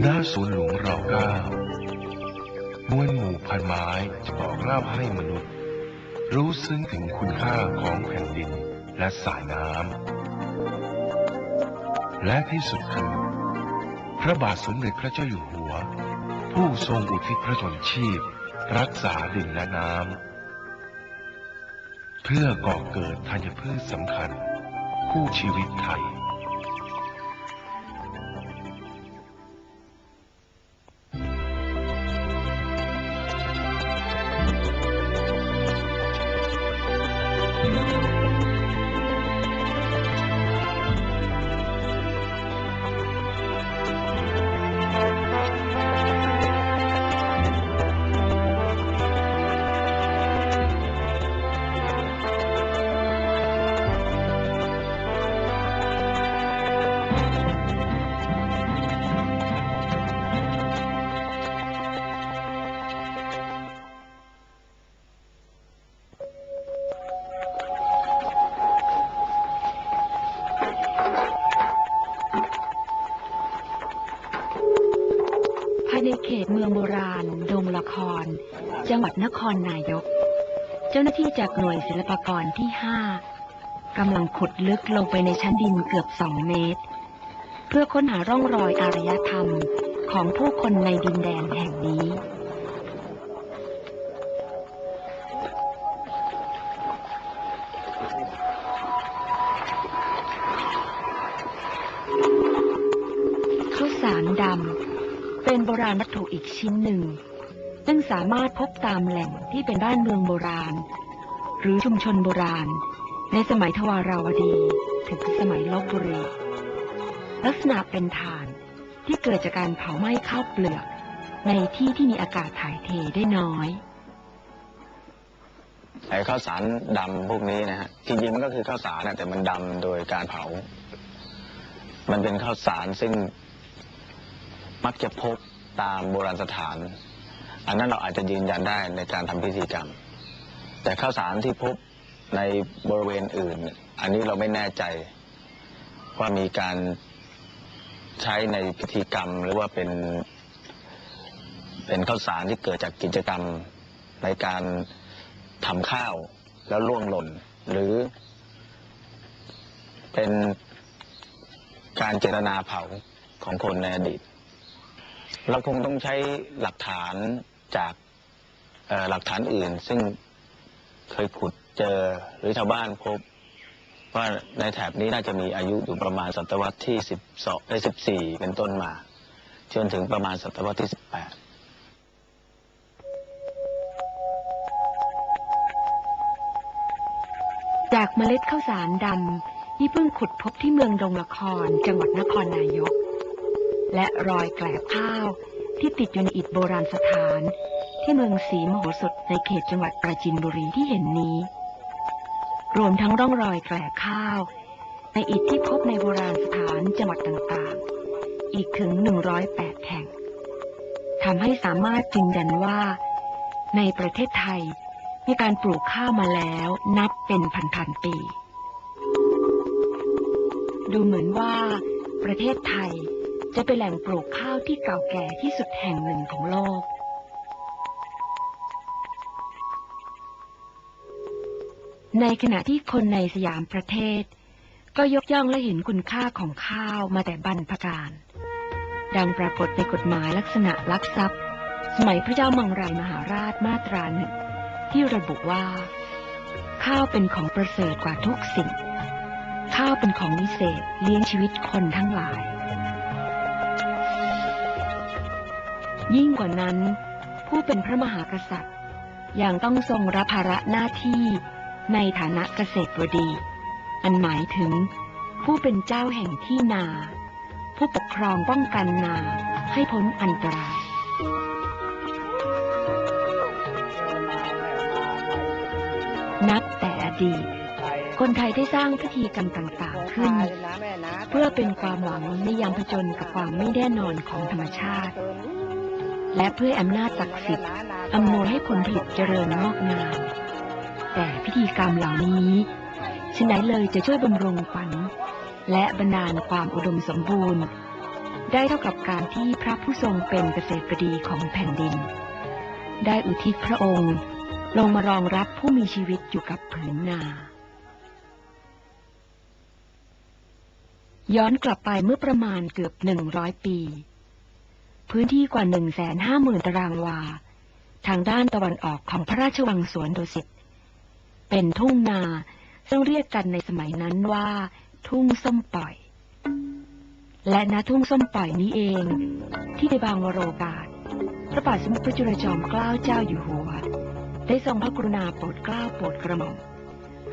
หน้าสวนหลวงรอเก้ามวลหมู่พันไม้จะบอกเล่าให้มนุษย์ รู้ซึ้งถึงคุณค่าของแผ่นดินและสายน้ำ และที่สุดคือ พระบาทสมเด็จพระเจ้าอยู่หัว ผู้ทรงอุทิศพระชนชีพ รักษาดินและน้ำ เพื่อก่อเกิดธัญพืชสำคัญ คู่ชีวิตไทย นครนายก เจ้าหน้าที่จากหน่วยศิลปากรที่5กำลังขุดลึกลงไปในชั้นดินเกือบ2เมตร เพื่อค้นหาร่องรอยอารยธรรมของผู้คนในดินแดนแห่งนี้ข้าวสารดำเป็นโบราณวัตถุอีกชิ้นหนึ่ง ซึ่งสามารถพบตามแหล่งที่เป็นบ้านเมืองโบราณ หรือชุมชนโบราณ ในสมัยทวาราวดี ถึงสมัยลบบุรี ลักษณะเป็นฐานที่เกิดจากการเผาไหม้ข้าวเปลือกในที่ที่มีอากาศถ่ายเทได้น้อยไอ้ข้าวสารดำพวกนี้นะฮะจริงๆมันก็คือข้าวสารนะแต่มันดำโดยการเผา มันเป็นข้าวสารซึ่งมักจะพบตามโบราณสถาน อันนั้นเราอาจจะยืนยันได้ในการทำพิธีกรรม แต่ข้าวสารที่พบในบริเวณอื่น อันนี้เราไม่แน่ใจว่ามีการใช้ในพิธีกรรมหรือว่าเป็น เป็นข้าวสารที่เกิดจากกิจกรรมในการทำข้าวแล้วล่วงหล่น หรือ เป็นการเจตนาเผาของคนในอดีต เราคงต้องใช้หลักฐาน จากหลักฐานอื่น ซึ่งเคยขุดเจอหรือชาวบ้านพบ ว่าในแถบนี้น่าจะมีอายุอยู่ประมาณศตวรรษที่สิบสองได้สิบสี่เป็นต้นมา จนถึงประมาณศตวรรษที่สิบแปดจากเมล็ดข้าวสารดำที่เพิ่งขุดพบที่เมืองดงละคร จังหวัดนครนายก และรอยแกลบข้าว ที่ติดอยู่ในอิฐโบราณสถาน ที่เมืองศรีมโหสถในเขตจังหวัดปราจีนบุรีที่เห็นนี้ รวมทั้งร่องรอยแกลข้าว ในอิฐที่พบในโบราณสถานจังหวัดต่างๆ อีกถึง 108 แห่งทำให้สามารถยืนยันว่า ในประเทศไทยมีการปลูกข้าวมาแล้วนับเป็นพันๆปี ดูเหมือนว่าประเทศไทย จะเป็นแหล่งปลูกข้าวที่เก่าแก่ที่สุดแห่งหนึ่งของโลก ในขณะที่คนในสยามประเทศ ก็ยกย่องและเห็นคุณค่าของข้าวมาแต่บรรพการ ดังปรากฏในกฎหมายลักษณะลักทรัพย์ สมัยพระเจ้ามังรายมหาราชมาตราหนึ่งที่ระบุว่า ข้าวเป็นของประเสริฐกว่าทุกสิ่ง ข้าวเป็นของวิเศษเลี้ยงชีวิตคนทั้งหลาย ยิ่งกว่านั้น ผู้เป็นพระมหากษัตริย์ยังต้องทรงรับภาระหน้าที่ในฐานะเกษตรวดี อันหมายถึง ผู้เป็นเจ้าแห่งที่นา ผู้ปกครองป้องกันนาให้พ้นอันตรายนับแต่อดีต คนไทยได้สร้างพิธีกรรมต่างๆขึ้น เพื่อเป็นความหวังในยามผจญกับความไม่แน่นอนของธรรมชาติ และเพื่ออำนาจศักดิ์สิทธิ์อำนวยให้ผลผลิตเจริญงอกงาม แต่พิธีกรรมเหล่านี้ชนไหนเลยจะช่วยบำรุงขวัญและบรรดาลความอุดมสมบูรณ์ ได้เท่ากับการที่พระผู้ทรงเป็นเกษตรบดีของแผ่นดิน ได้อุทิศพระองค์ ลงมารองรับผู้มีชีวิตอยู่กับผืนนาย้อนกลับไปเมื่อประมาณเกือบหนึ่งร้อยปี พื้นที่กว่าหนึ่งแสนห้าหมื่นตารางวา ทางด้านตะวันออกของพระราชวังสวนดุสิต เป็นทุ่งนาซึ่งเรียกกันในสมัยนั้นว่า ทุ่งส้มปล่อย และณทุ่งส้มปล่อยนี้เอง ที่ในบางวโรกาส พระบาทสมเด็จพระจุลจอมเกล้าเจ้าอยู่หัว ได้ทรงพระกรุณาโปรดเกล้าโปรดกระหม่อม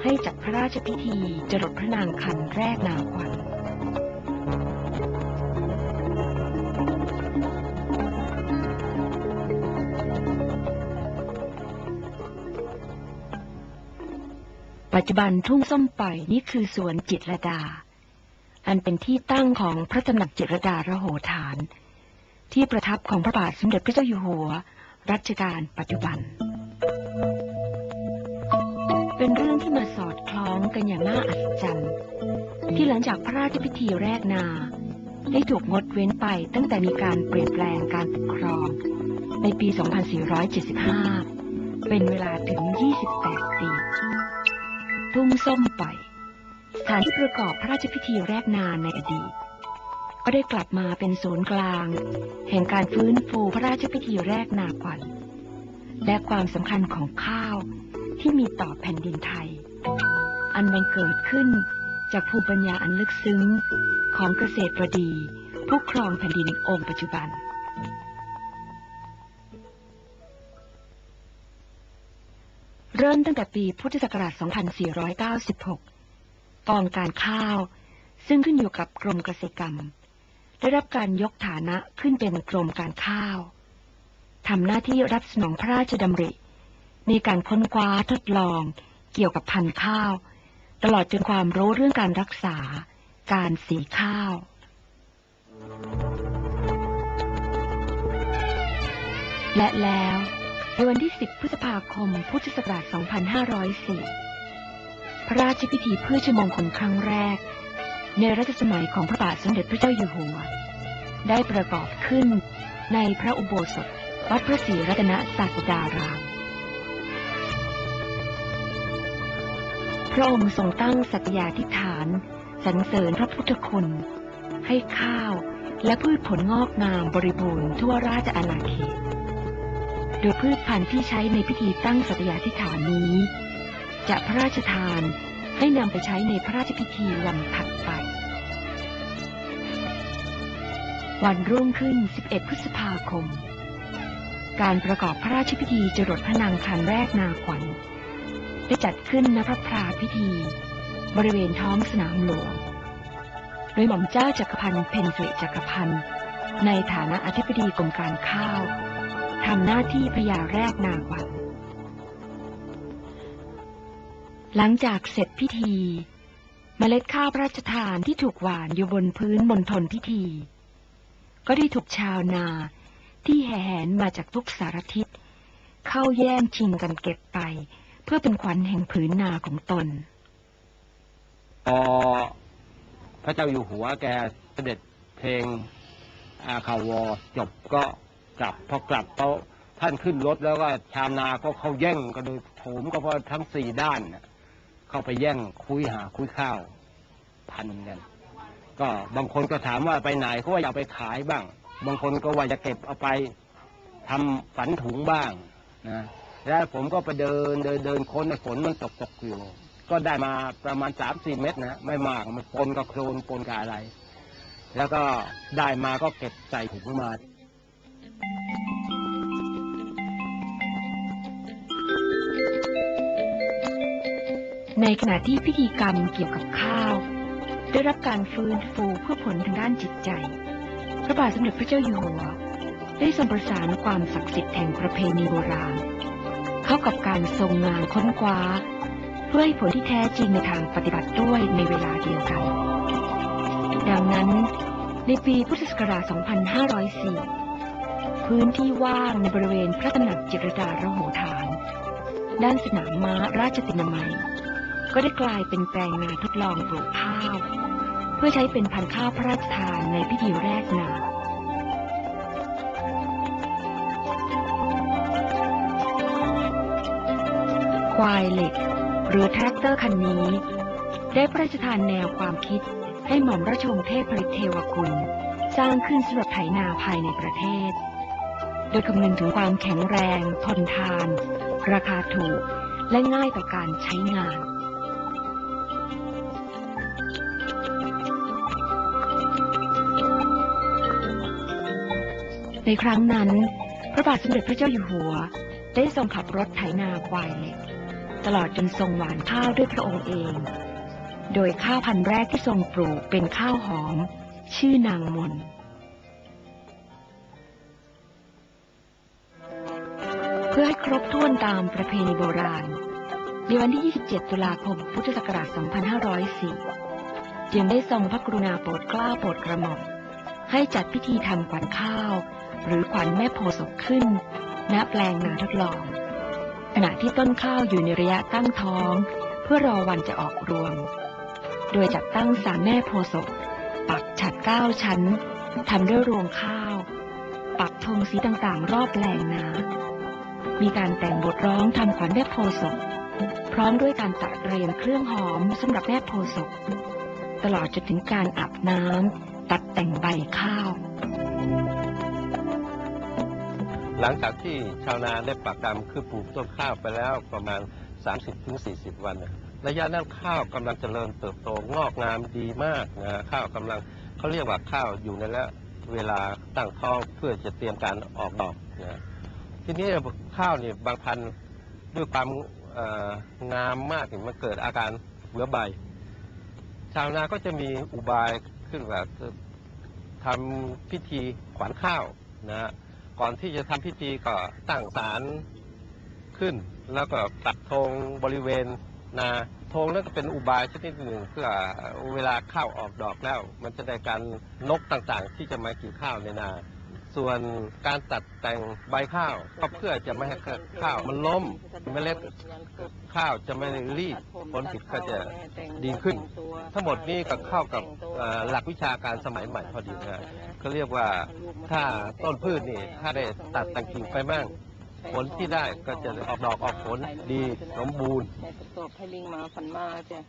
ให้จัดพระราชพิธีจรดพระนางคันแรกนาขวัญ ปัจจุบันทุ่งส้มปล่อยนี่คือสวนจิตรดา อันเป็นที่ตั้งของพระตำหนักจิตรดาระโหฐาน ที่ประทับของพระบาทสมเด็จพระเจ้าอยู่หัว รัชกาลปัจจุบัน เป็นเรื่องที่มาสอดคล้องกันอย่างน่าอัศจรรย์ที่หลังจากพระราชพิธีแรกนา ได้ถูกงดเว้นไปตั้งแต่มีการเปลี่ยนแปลงการปกครอง ในปี 2475 เป็นเวลาถึง 28 ทุ่งส้มไปสถานที่ประกอบพระราชพิธีแรกนาในอดีต ก็ได้กลับมาเป็นศูนย์กลาง แห่งการฟื้นฟูพระราชพิธีแรกนาขวัญและความสำคัญของข้าวที่มีต่อแผ่นดินไทย อันบังเกิดขึ้นจากภูมิปัญญาอันลึกซึ้งของเกษตรดีผู้ครองแผ่นดินองค์ปัจจุบัน เริ่มตั้งแต่ปีพุทธศักราช 2496 กองการข้าว ซึ่งขึ้นอยู่กับกรมเกษตรกรรม ได้รับการยกฐานะขึ้นเป็นกรมการข้าวทำหน้าที่รับสนองพระราชดำริ ในการค้นคว้าทดลองเกี่ยวกับพันธุ์ข้าว ตลอดจนความรู้เรื่องการรักษา การสีข้าวและแล้ว ในวันที่ 10 พฤษภาคม พุทธศักราช 2504 พระราชพิธีเพื่อชมงคลครั้งแรก ในรัชสมัยของพระบาทสมเด็จพระเจ้าอยู่หัว ได้ประกอบขึ้นในพระอุโบสถ วัดพระศรีรัตนศาสดาราม พระองค์ทรงตั้งสัตยาธิฐานสรรเสริญพระพุทธคุณ ให้ข้าวและพืชผลงอกงามบริบูรณ์ทั่วราชอาณาเขต โดยพืชพันธุ์ที่ใช้ในพิธีตั้งสัตยาธิฐานนี้ จะพระราชทานให้นำไปใช้ในพระราชพิธีวันถัดไป วันรุ่งขึ้น 11 พฤษภาคม การประกอบพระราชพิธีจรดพระนางคันแรกนาขวัญ ได้จัดขึ้นณพระพราพิธี บริเวณท้องสนามหลวง โดยหม่อมเจ้าจักรพันธ์เพนสิริจักรพันธ์ในฐานะอธิบดีกรมการข้าว ทำหน้าที่พญาแรกนาวัญหลังจากเสร็จพิธี เมล็ดข้าวพระราชทานที่ถูกหวานอยู่บนพื้นมณฑลพิธี ก็ได้ถูกชาวนาที่แห่แหนมาจากทุกสารทิศ เข้าแย่งชิงกันเก็บไป เพื่อเป็นขวัญแห่งผืนนาของตนพอพระเจ้าอยู่หัวแกเสด็จเพลงอาคาวอจบก็ กลับ พอกลับเขาท่านขึ้นรถแล้วก็ชาวนาก็เขาแย่งก็โดยโถมก็เพราะทั้งสี่ด้านน่ะเข้าไปแย่งคุยหาคุยข้าว พันกัน ก็บางคนก็ถามว่าไปไหนเขาว่าอยากไปขายบ้าง บางคนก็ว่าจะเก็บเอาไปทำฝันถุงบ้างนะแล้วผมก็ไปเดินเดินเดินค้นในฝนมันตกตกอยู่ ก็ได้มาประมาณสามสี่เม็ดนะไม่มากมันปนกับโคลนปนกับอะไร แล้วก็ได้มาก็เก็บใส่ถุงมา ในขณะที่พิธีกรรมเกี่ยวกับข้าว ได้รับการฟื้นฟูเพื่อผลทางด้านจิตใจ พระบาทสมเด็จพระเจ้าอยู่หัว ได้ทรงประสานความศักดิ์สิทธิ์แห่งประเพณีโบราณ เข้ากับการทรงงานค้นคว้า เพื่อให้ผลที่แท้จริงในทางปฏิบัติด้วยในเวลาเดียวกัน ดังนั้น ในปีพุทธศักราช 2504 พื้นที่ว่างในบริเวณพระตำหนักจิตรดาระโหฐานด้านสนามม้าราชตินามัย ก็ได้กลายเป็นแปลงนาทดลองปลูกข้าว เพื่อใช้เป็นพันธุ์ข้าวพระราชทานในพิธีแรกนาควายเหล็ก หรือแทรกเตอร์คันนี้ ได้พระราชทานแนวความคิดให้หม่อมราชวงศ์เทพพริตเทวกุลสร้างขึ้นสำหรับไถนาภายในประเทศ โดยคำนึงถึงความแข็งแรง ทนทาน ราคาถูก และง่ายต่อการใช้งาน ในครั้งนั้น พระบาทสมเด็จพระเจ้าอยู่หัว ได้ทรงขับรถไถนาควายเล็กตลอดจนทรงหวานข้าวด้วยพระองค์เอง โดยข้าวพันธุ์แรกที่ทรงปลูกเป็นข้าวหอม ชื่อนางมนเพื่อให้ครบถ้วนตามประเพณีโบราณ ในวันที่ 27 ตุลาคม พุทธศักราช 2504 จึงได้ทรงพระกรุณาโปรดเกล้าโปรดกระหม่อมให้จัดพิธีทำขวัญข้าว หรือขวัญแม่โพศพขึ้น ณแปลงนาทดลอง ขณะที่ต้นข้าวอยู่ในระยะตั้งท้อง เพื่อรอวันจะออกรวง โดยจัดตั้งสามแม่โพศพปักฉัดเก้าชั้นทำด้วยรวงข้าว ปักธงสีต่างๆ รอบแปลงนา มีการแต่งบทร้องทำขวัญแม่โพศพพร้อมด้วยการตัดเรียมเครื่องหอมสำหรับแม่โพศพตลอดจนถึงการอาบน้ำตัดแต่งใบข้าว หลังจากที่ชาวนาได้ปักดำคือปลูกต้นข้าวไปแล้วประมาณ 30-40 วันนี่ยระยะนั้นข้าวกำลังเจริญเติบโตงอกงามดีมากนะข้าวกำลังเขาเรียกว่าข้าวอยู่ในแล้วเวลาตั้งท้องเพื่อจะเตรียมการออกดอกนะทีนี้ข้าวเนี่ยบางพันธุ์ด้วยความงามมากเนี่ยมันเกิดอาการเหลือใบ ชาวนาก็จะมีอุบายขึ้นว่าทำพิธีขวัญข้าวนะฮะ ก่อนที่จะทำพิธีก็ตั้งศาลขึ้น แล้วก็ตัดธงบริเวณนาธงนั่นก็เป็นอุบายชนิดหนึ่งเพื่อเวลาข้าวออกดอกแล้ว มันจะได้การนกต่างๆ ที่จะมากินข้าวในนา ส่วนการตัดแต่งใบข้าวก็เพื่อจะไม่ให้ข้าวมันล้มเมล็ดข้าวจะไม่รีบผลผลิตก็จะดีขึ้น ทั้งหมดนี้ก็เข้ากับหลักวิชาการสมัยใหม่พอดีนะก็เรียกว่าถ้าต้นพืชนี่ถ้าได้ตัดแต่งกิ่งไปมั่งผลที่ได้ก็จะออกดอกออกผลดีสมบูรณ์แม่ประสบให้ลิงมาฝันมาจ้ะ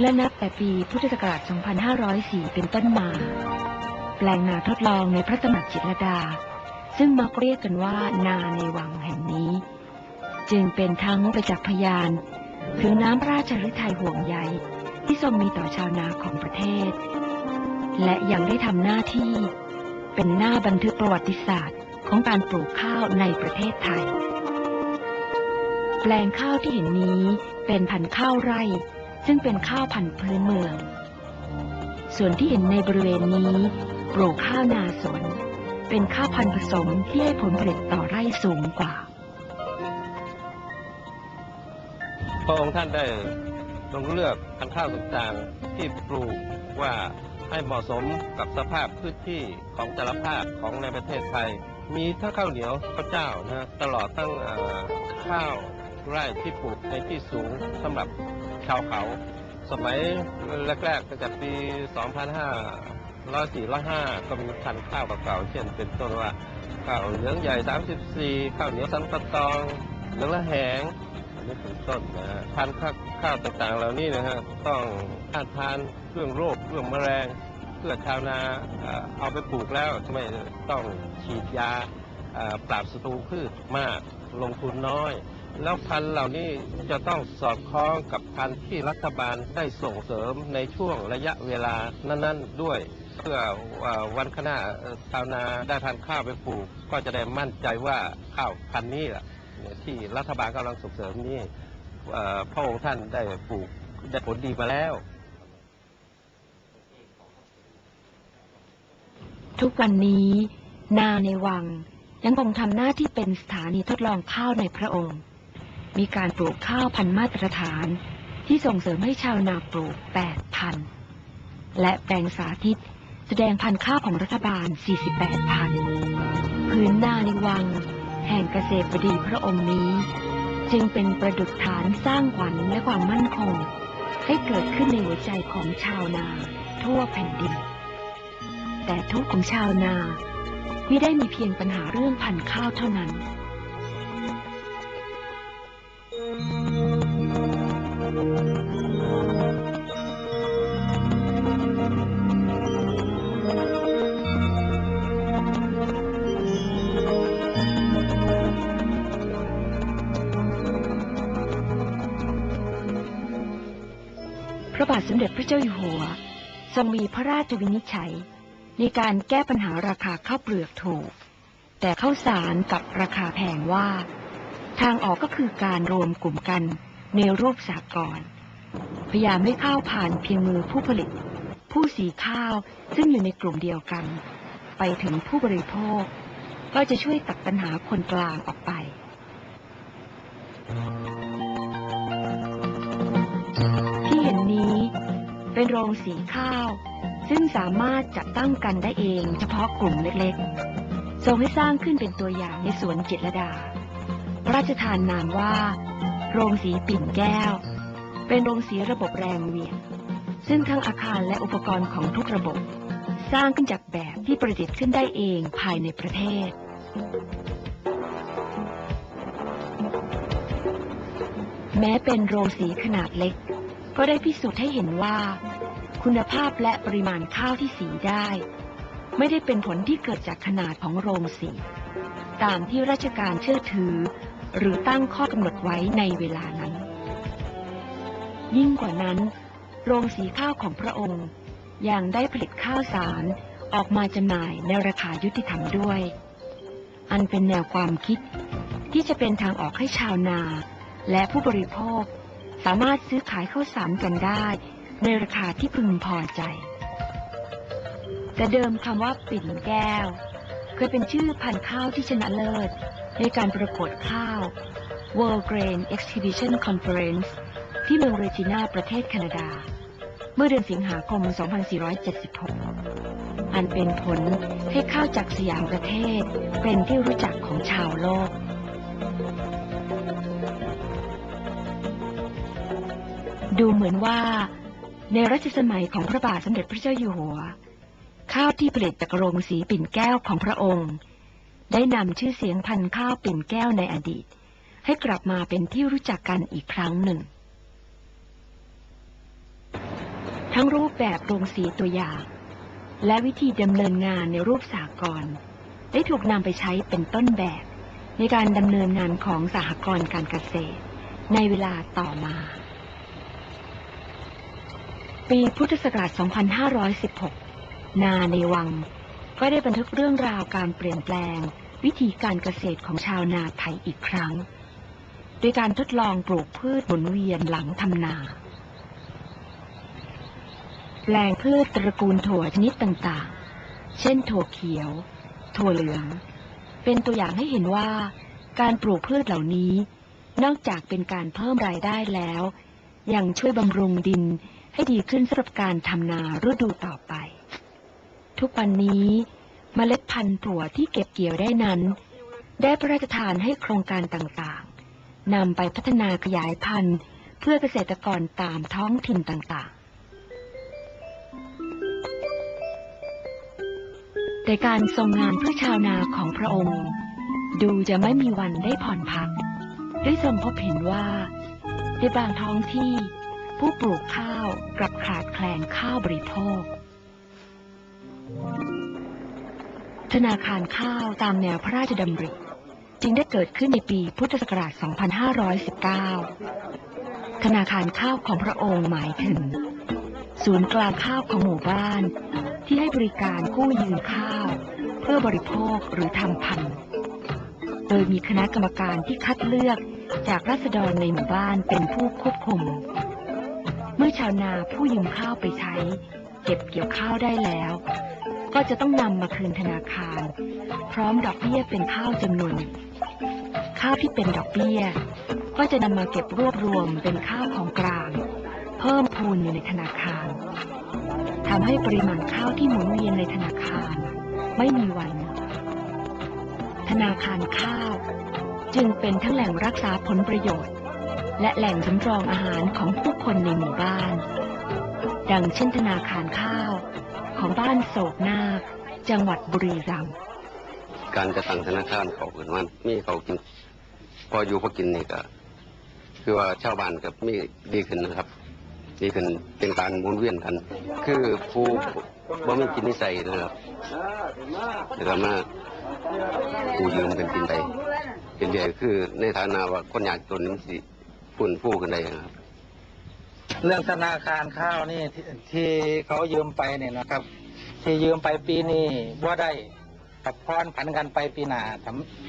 และนับแต่ปีพุทธศักราช 2504 เป็นต้นมา แปลงนาทดลองในพระตำหนักจิตรดา ซึ่งมักเรียกกันว่านาในวังแห่งนี้ จึงเป็นทั้งประจักษ์พยาน ถึงน้ำระราชฤทัยห่วงใยที่ทรงมีต่อชาวนาของประเทศ และยังได้ทำหน้าที่ เป็นหน้าบันทึกประวัติศาสตร์ของการปลูกข้าวในประเทศไทย แปลงข้าวที่เห็นนี้เป็นพันธุ์ข้าวไร่ ซึ่งเป็นข้าวพันธุ์พื้นเมือง ส่วนที่เห็นในบริเวณนี้ ปลูกข้าวนาสวน เป็นข้าวพันธุ์ผสมที่ให้ผลผลิตต่อไร่สูงกว่า พระองค์ท่านได้ทรงเลือกพันธุ์ข้าวต่างๆที่ปลูกว่าให้เหมาะสมกับสภาพพื้นที่ของแต่ละภาคของในประเทศไทย มีทั้งข้าวเหนียวข้าวเจ้านะตลอดทั้งข้าวไร่ที่ปลูกในที่สูงสำหรับชาวเขา สมัยแรกๆตั้งแต่ปี2005 2504 105ก็มีพันข้าวเก่าๆเช่น เป็นต้นว่าข้าวเหลืองใหญ่34ข้าวเหนียวสันปะตองเหลืองละแหงอันนี้เป็นต้นนะฮะพันข้าวข้าวต่างๆเหล่านี้นะฮะต้องต้านทานเรื่องโรคเรื่องแมลงเพื่อชาวนาเอาไปปลูกแล้วทำไมต้องฉีดยาปราบศัตรูพืชมากลงทุนน้อย แล้วพันธุ์เหล่านี้จะต้องสอดคล้องกับพันธุ์ที่รัฐบาลได้ส่งเสริมในช่วงระยะเวลานั้น ๆ ด้วย เพื่อวันข้างหน้าชาวนาได้พันธุ์ข้าวไปปลูก ก็จะได้มั่นใจว่าข้าวพันธุ์นี้แหละที่รัฐบาลกำลังส่งเสริมนี่พระองค์ท่านได้ปลูกได้ผลดีมาแล้ว ทุกวันนี้นาในวังยังคงทำหน้าที่เป็นสถานีทดลองข้าวในพระองค์ มีการปลูกข้าวพันมาตรฐาน ที่ส่งเสริมให้ชาวนาปลูก8พันและแปลงสาธิต แสดงพันข้าวของรัฐบาล 48 พัน พื้นนาในวัง แห่งเกษตรบดีพระองค์นี้ จึงเป็นประดุจฐานสร้างขวัญและความมั่นคง ให้เกิดขึ้นในหัวใจของชาวนาทั่วแผ่นดิน แต่ทุกข์ของชาวนาไม่ได้มีเพียงปัญหาเรื่องพันข้าวเท่านั้น สมเด็จพระเจ้าอยู่หัว ทรงมีพระราชวินิจฉัย ในการแก้ปัญหาราคาข้าวเปลือกถูก แต่ข้าวสารกับราคาแพงว่า ทางออกก็คือการรวมกลุ่มกันในรูปสากลพยายามให้ข้าวผ่านเพียงมือผู้ผลิต ผู้สีข้าวซึ่งอยู่ในกลุ่มเดียวกัน ไปถึงผู้บริโภค ก็จะช่วยตัดปัญหาคนกลางออกไป เป็นโรงสีข้าว ซึ่งสามารถจัดตั้งกันได้เองเฉพาะกลุ่มเล็กๆ ทรงให้สร้างขึ้นเป็นตัวอย่างในสวนจิตรดา พระราชทานนามว่า โรงสีปิ่นแก้ว เป็นโรงสีระบบแรงเหวี่ยงซึ่งทั้งอาคารและอุปกรณ์ของทุกระบบ สร้างขึ้นจากแบบที่ประดิษฐ์ขึ้นได้เองภายในประเทศแม้เป็นโรงสีขนาดเล็ก ก็ได้พิสูจน์ให้เห็นว่า คุณภาพและปริมาณข้าวที่สีได้ ไม่ได้เป็นผลที่เกิดจากขนาดของโรงสี ตามที่ราชการเชื่อถือ หรือตั้งข้อกำหนดไว้ในเวลานั้น ยิ่งกว่านั้น โรงสีข้าวของพระองค์ยังได้ผลิตข้าวสารออกมาจำหน่ายในราคายุติธรรมด้วย อันเป็นแนวความคิดที่จะเป็นทางออกให้ชาวนา และผู้บริโภค สามารถซื้อขายข้าวสารกันได้ ในราคาที่พึงพอใจ แต่เดิมคำว่าปิ่นแก้ว เคยเป็นชื่อพันธุ์ข้าวที่ชนะเลิศ ในการประกวดข้าว World Grain Exhibition Conference ที่เมืองเรจิน่าประเทศแคนาดา เมื่อเดือนสิงหาคม 2476 อันเป็นผลให้ข้าวจากสยามประเทศ เป็นที่รู้จักของชาวโลกดูเหมือนว่า ในรัชสมัยของพระบาทสมเด็จพระเจ้าอยู่หัว ข้าวที่ผลิตจากโรงสีปิ่นแก้วของพระองค์ ได้นำชื่อเสียงพันธุ์ข้าวปิ่นแก้วในอดีต ให้กลับมาเป็นที่รู้จักกันอีกครั้งหนึ่ง ทั้งรูปแบบโรงสีตัวอย่างและวิธีดำเนินงานในรูปสากลได้ถูกนำไปใช้เป็นต้นแบบ ในการดำเนินงานของสหกรณ์การเกษตร ในเวลาต่อมา ปีพุทธศักราช 2516 นาในวัง ก็ได้บันทึกเรื่องราวการเปลี่ยนแปลง วิธีการเกษตรของชาวนาไทยอีกครั้ง โดยการทดลองปลูกพืชหมุนเวียนหลังทำนา แปลงพืชตระกูลถั่วชนิดต่างๆ เช่นถั่วเขียว ถั่วเหลือง เป็นตัวอย่างให้เห็นว่าการปลูกพืชเหล่านี้ นอกจากเป็นการเพิ่มรายได้แล้ว ยังช่วยบำรุงดิน ให้ดีขึ้นสำหรับการทำนาฤดูต่อไป ทุกวันนี้มเมล็ดพันธุ์ถั่วที่เก็บเกี่ยวได้นั้น ได้พระราชทานให้โครงการต่างๆนำไปพัฒนาขยายพันธุ์เพื่อเกษตรกรตามท้องถิ่นต่างๆ แต่การทรงงานเพื่อชาวนาของพระองค์ ดูจะไม่มีวันได้ผ่อนพัก ได้ทรงพบเห็นว่าในบางท้องที่ ผู้ปลูกข้าวกลับขาดแคลนข้าวบริโภค ธนาคารข้าวตามแนวพระราชดำริ จึงได้เกิดขึ้นในปีพุทธศักราช 2519 ธนาคารข้าวของพระองค์หมายถึง ศูนย์กลางข้าวของหมู่บ้าน ที่ให้บริการกู้ยืมข้าว เพื่อบริโภคหรือทำพันธุ์โดยมีคณะกรรมการที่คัดเลือกจากราษฎรในหมู่บ้านเป็นผู้ควบคุม เมื่อชาวนาผู้ยืมข้าวไปใช้ เก็บเกี่ยวข้าวได้แล้ว ก็จะต้องนำมาคืนธนาคาร พร้อมดอกเบี้ยเป็นข้าวจำนวนหนึ่งข้าวที่เป็นดอกเบี้ย ก็จะนำมาเก็บรวบรวมเป็นข้าวของกลาง เพิ่มพูนอยู่ในธนาคารทำให้ปริมาณข้าวที่หมุนเวียนในธนาคาร ไม่มีวัน ธนาคารข้าว จึงเป็นทั้งแหล่งรักษาผลประโยชน์ และแหล่งสำรองอาหารของผู้คนในหมู่บ้าน ดังเช่นธนาคารข้าว ของบ้านโศกนาค จังหวัดบุรีรัมย์การจะตั้งธนาคารเขาเกินว่ามีเขากิน พออยู่พอกินนี่ก็คือว่าชาวบ้านกับมีดีขึ้นนะครับดีขึ้นเป็นการหมุนเวียนกัน คือผู้บ่มีกินนิสัยนะครับเดี๋ยวมาผู้ยืมกันกินไปเป็นเดียคือในฐานะว่าคนอยากจนนี่มันสิ ฝุ่นฟูกันได้นะครับ เรื่องธนาคารข้าวนี่ที่ที่เขายืมไปเนี่ยนะครับ ที่ยืมไปปีนี้ว่าได้กับพรผันกันไปปีหน้าท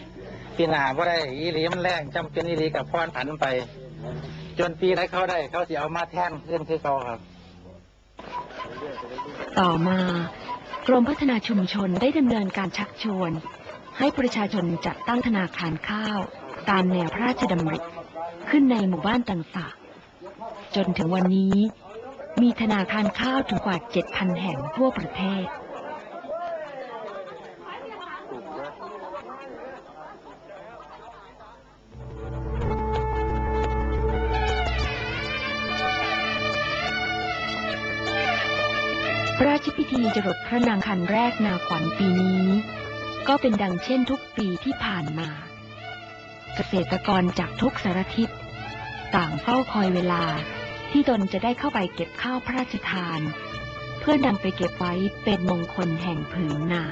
ำปีหน้าว่าได้อีหลีมันแรงจำเป็นอีหลีกับพรผันไป จนปีไหนเขาได้ เขาจะเอามาแท่นขึ้นคือเขาครับ ต่อมากรมพัฒนาชุมชนได้ดำเนินการชักชวน ให้ประชาชนจัดตั้งธนาคารข้าว ตามแนวพระราชดำริ ขึ้นในหมู่บ้านต่างๆ จนถึงวันนี้มีธนาคารข้าวถึงกว่า 7,000 แห่งทั่วประเทศ พระราชพิธีจรดพระนางคันแรกนาขวัญปีนี้ ก็เป็นดังเช่นทุกปีที่ผ่านมา เกษตรกรจากทุกสารทิศ ต่างเฝ้าคอยเวลาที่ตนจะได้เข้าไปเก็บข้าวพระราชทาน เพื่อนำไปเก็บไว้เป็นมงคลแห่งผืนนา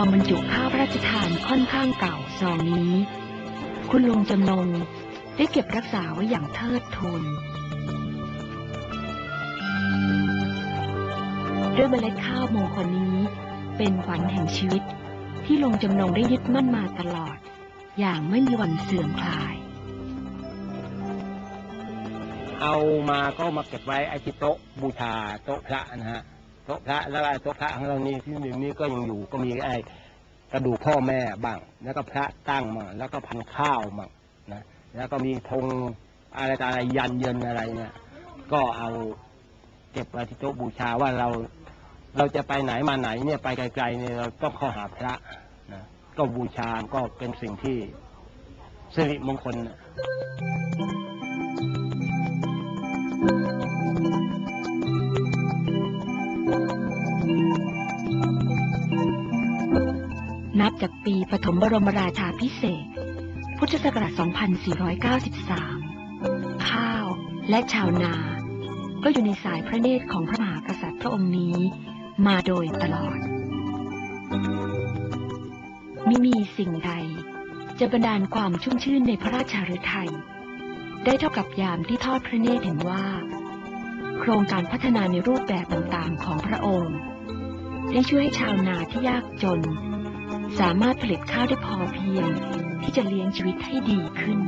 องบรรจุข้าวพระราชทานค่อนข้างเก่าซองนี้ คุณลุงจำนงได้เก็บรักษาไว้อย่างเทิดทูนด้วยเมล็ดข้าวมงคลนี้ เป็นขวัญแห่งชีวิตที่ลุงจำนงได้ยึดมั่นมาตลอด อย่างไม่มีวันเสื่อมคลาย เอามาก็มาเก็บไว้ไอ้ที่โต๊ะบูชาโต๊ะพระนะฮะ โต๊ะพระแล้วก็ไอ้โต๊ะพระของเรานี่ที่หนึ่งนี้ก็ยังอยู่ก็มีไอ้กระดูกพ่อแม่บ้าง แล้วก็พระตั้งมั่งแล้วก็พันข้าวมั่งนะแล้วก็มีธงอะไรต่อะไรยันเยินอะไรเนี่ย ก็เอาเก็บไว้ที่โต๊ะบูชาว่าเราเราจะไปไหนมาไหนเนี่ยไปไกลๆเนี่ยเราต้องเข้าหาพระนะก็บูชาก็เป็นสิ่งที่สิริมงคลนะ นับจากปีปฐมบรมราชาพิเศษ พุทธศักราช 2493 ข้าวและชาวนา ก็อยู่ในสายพระเนตรของพระมหากษัตริย์พระองค์นี้มาโดยตลอดม่มีสิ่งใดจะบันดาลความชุ่มชื่นในพระราชาฤทัยได้เท่ากับยามที่ทอดพระเนตรเห็นว่า โครงการพัฒนาในรูปแบบต่างๆ ของพระองค์ ได้ช่วยให้ชาวนาที่ยากจน สามารถผลิตข้าวได้พอเพียง ที่จะเลี้ยงชีวิตให้ดีขึ้น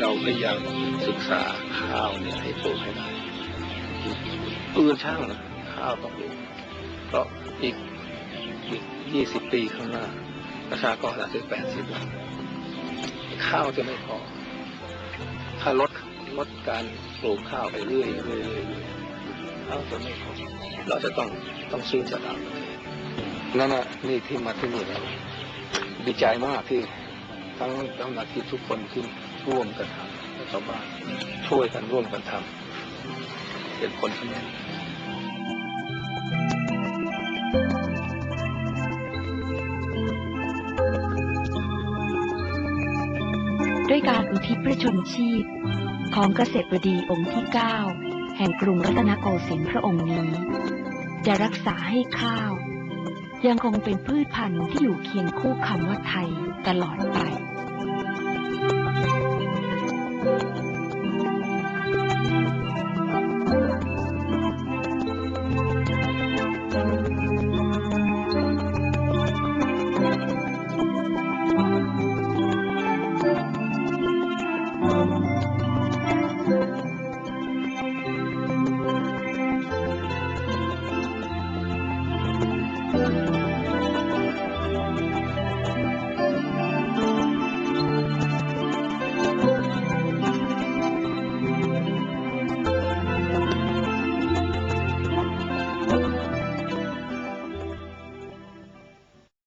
เราพยายามศึกษาข้าวเนี่ยให้ปลูกให้ได้ปืนช่างนะข้าวต้องปลูกเพราะอีกอีกยี่สิบปีข้างหน้าระชากรอาจจะแปดสิบล้าน ข้าวจะไม่พอ ถ้าลดลดการปลูกข้าวไปเรื่อยๆเรื่อยข้าวจะไม่พอ เราจะต้องต้องซื้อจากต่างประเทศนั่นน่ะนี่ที่มาที่นี่แล้วดีใจมากที่ทั้งทั้งหน้าที่ทุกคนที่ร่วมกันทำและชาวบ้านช่วยกันร่วมกันทำเป็นผลสำเร็จ ทิศพระชนชีพ ของเกษตรบดีองค์ที่ 9 แห่งกรุงรัตนโกสินทร์พระองค์นี้ จะรักษาให้ข้าว ยังคงเป็นพืชพันธุ์ที่อยู่เคียงคู่คำว่าไทยตลอดไป